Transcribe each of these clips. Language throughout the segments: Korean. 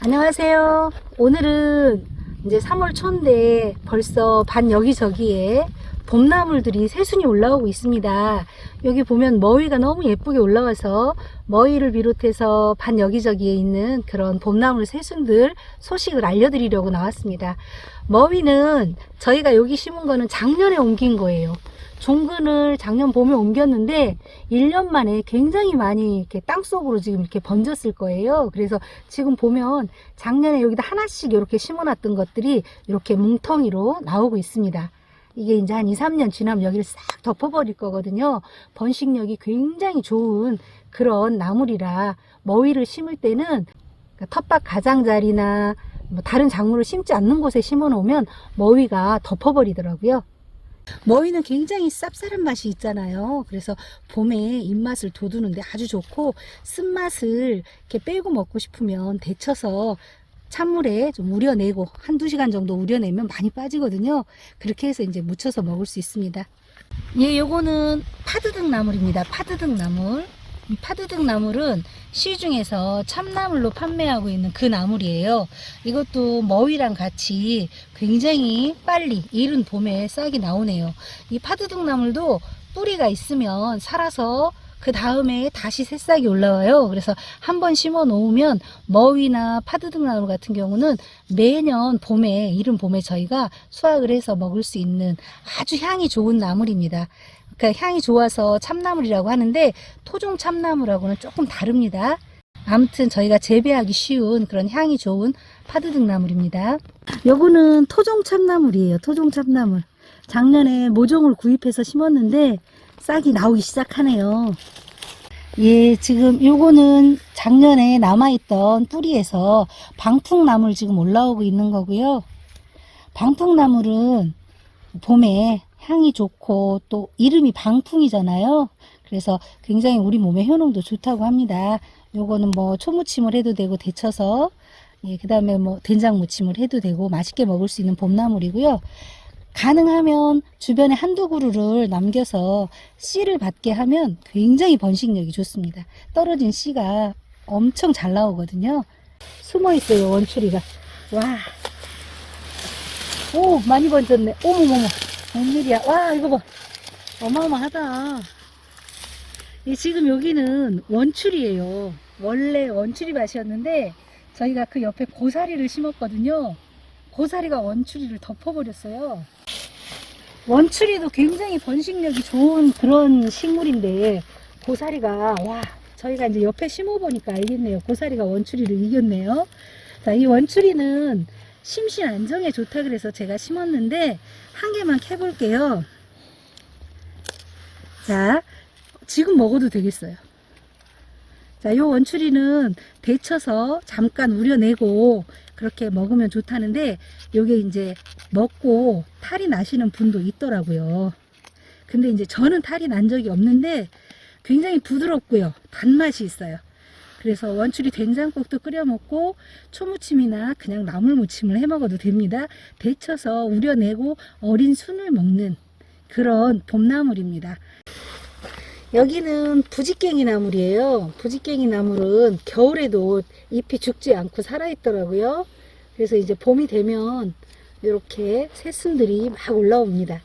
안녕하세요. 오늘은 이제 3월 초인데 벌써 반 여기저기에 봄나물들이 새순이 올라오고 있습니다. 여기 보면 머위가 너무 예쁘게 올라와서 머위를 비롯해서 반 여기저기에 있는 그런 봄나물 새순들 소식을 알려드리려고 나왔습니다. 머위는 저희가 여기 심은 거는 작년에 옮긴 거예요. 종근을 작년 봄에 옮겼는데 1년 만에 굉장히 많이 이렇게 땅속으로 지금 이렇게 번졌을 거예요. 그래서 지금 보면 작년에 여기다 하나씩 이렇게 심어놨던 것들이 이렇게 뭉텅이로 나오고 있습니다. 이게 이제 한 2, 3년 지나면 여기를 싹 덮어버릴 거거든요. 번식력이 굉장히 좋은 그런 나물이라 머위를 심을 때는 그러니까 텃밭 가장자리나 뭐 다른 작물을 심지 않는 곳에 심어 놓으면 머위가 덮어버리더라고요. 머위는 굉장히 쌉쌀한 맛이 있잖아요. 그래서 봄에 입맛을 돋우는데 아주 좋고 쓴맛을 이렇게 빼고 먹고 싶으면 데쳐서 찬물에 좀 우려내고 한두 시간 정도 우려내면 많이 빠지거든요. 그렇게 해서 이제 무쳐서 먹을 수 있습니다. 예, 요거는 파드득 나물입니다. 파드득 나물. 이 파드득 나물은 시중에서 참나물로 판매하고 있는 그 나물이에요. 이것도 머위랑 같이 굉장히 빨리 이른 봄에 싹이 나오네요. 이 파드득 나물도 뿌리가 있으면 살아서 그 다음에 다시 새싹이 올라와요. 그래서 한 번 심어 놓으면 머위나 파드득 나물 같은 경우는 매년 봄에 이른 봄에 저희가 수확을 해서 먹을 수 있는 아주 향이 좋은 나물입니다. 그러니까 향이 좋아서 참나물이라고 하는데 토종 참나물하고는 조금 다릅니다. 아무튼 저희가 재배하기 쉬운 그런 향이 좋은 파드득 나물입니다. 요거는 토종 참나물이에요. 토종 참나물. 작년에 모종을 구입해서 심었는데 싹이 나오기 시작하네요. 예, 지금 요거는 작년에 남아있던 뿌리에서 방풍나물 지금 올라오고 있는 거고요. 방풍나물은 봄에 향이 좋고 또 이름이 방풍이잖아요. 그래서 굉장히 우리 몸에 효능도 좋다고 합니다. 요거는 뭐 초무침을 해도 되고 데쳐서 예, 그 다음에 뭐 된장 무침을 해도 되고 맛있게 먹을 수 있는 봄나물이고요. 가능하면 주변에 한두 그루를 남겨서 씨를 받게 하면 굉장히 번식력이 좋습니다. 떨어진 씨가 엄청 잘 나오거든요. 숨어 있어요, 원추리가. 와. 오, 많이 번졌네. 어머머머. 웬일이야. 와, 이거 봐. 어마어마하다. 이 지금 여기는 원추리예요. 원래 원추리 밭이었는데 저희가 그 옆에 고사리를 심었거든요. 고사리가 원추리를 덮어버렸어요. 원추리도 굉장히 번식력이 좋은 그런 식물인데 고사리가 와 저희가 이제 옆에 심어보니까 알겠네요. 고사리가 원추리를 이겼네요. 자, 이 원추리는 심신 안정에 좋다 그래서 제가 심었는데 한 개만 캐볼게요. 자, 지금 먹어도 되겠어요. 자, 요 원추리는 데쳐서 잠깐 우려내고 그렇게 먹으면 좋다는데 요게 이제 먹고 탈이 나시는 분도 있더라고요. 근데 이제 저는 탈이 난 적이 없는데 굉장히 부드럽고요. 단맛이 있어요. 그래서 원추리 된장국도 끓여 먹고 초무침이나 그냥 나물 무침을 해 먹어도 됩니다. 데쳐서 우려내고 어린 순을 먹는 그런 봄나물입니다. 여기는 부지깽이 나물이에요. 부지깽이 나물은 겨울에도 잎이 죽지 않고 살아있더라고요. 그래서 이제 봄이 되면 이렇게 새순들이 막 올라옵니다.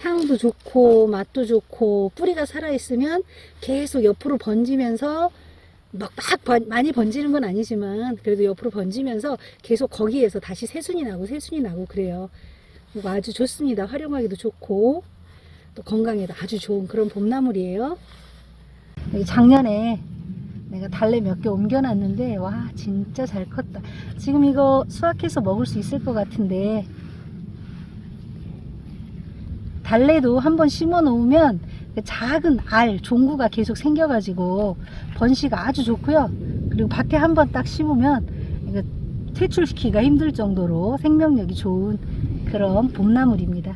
향도 좋고 맛도 좋고 뿌리가 살아있으면 계속 옆으로 번지면서 막, 막 번- 많이 번지는 건 아니지만 그래도 옆으로 번지면서 계속 거기에서 다시 새순이 나고 새순이 나고 그래요. 아주 좋습니다. 활용하기도 좋고 또 건강에도 아주 좋은 그런 봄나물이에요. 작년에 내가 달래 몇 개 옮겨놨는데 와 진짜 잘 컸다. 지금 이거 수확해서 먹을 수 있을 것 같은데 달래도 한번 심어 놓으면 그 작은 알 종구가 계속 생겨가지고 번식 아주 좋고요. 그리고 밭에 한 번 딱 심으면 퇴출시키기가 힘들 정도로 생명력이 좋은 그런 봄나물입니다.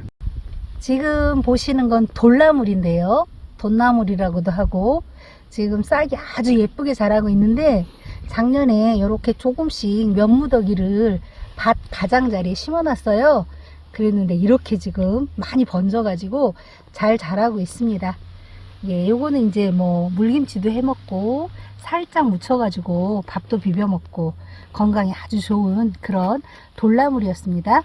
지금 보시는 건 돌나물인데요. 돈나물이라고도 하고 지금 싹이 아주 예쁘게 자라고 있는데 작년에 이렇게 조금씩 면무더기를 밭 가장자리에 심어놨어요. 그랬는데 이렇게 지금 많이 번져 가지고 잘 자라고 있습니다. 예, 요거는 이제 뭐 물김치도 해 먹고 살짝 묻혀가지고 밥도 비벼 먹고 건강에 아주 좋은 그런 돌나물이었습니다.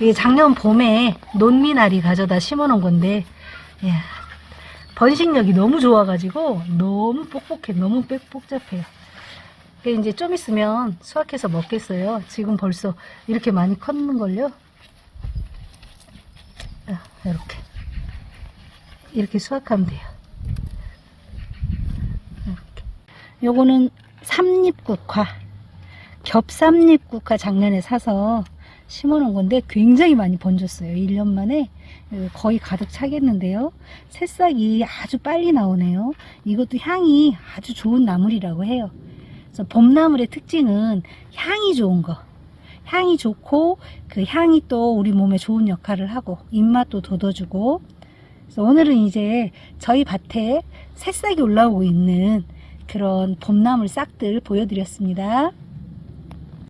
이게 작년 봄에 논미나리 가져다 심어 놓은 건데, 이야, 번식력이 너무 좋아가지고 너무 뻑뻑해, 너무 뻑뻑잡해요. 이제 좀 있으면 수확해서 먹겠어요. 지금 벌써 이렇게 많이 컸는걸요. 아, 이렇게. 이렇게 수확하면 돼요. 이렇게. 요거는 삼립국화. 겹삼립국화 작년에 사서 심어놓은 건데 굉장히 많이 번졌어요. 1년 만에 거의 가득 차겠는데요. 새싹이 아주 빨리 나오네요. 이것도 향이 아주 좋은 나물이라고 해요. 그래서 봄나물의 특징은 향이 좋은 거. 향이 좋고 그 향이 또 우리 몸에 좋은 역할을 하고 입맛도 돋워주고 그래서 오늘은 이제 저희 밭에 새싹이 올라오고 있는 그런 봄나물 싹들 보여드렸습니다.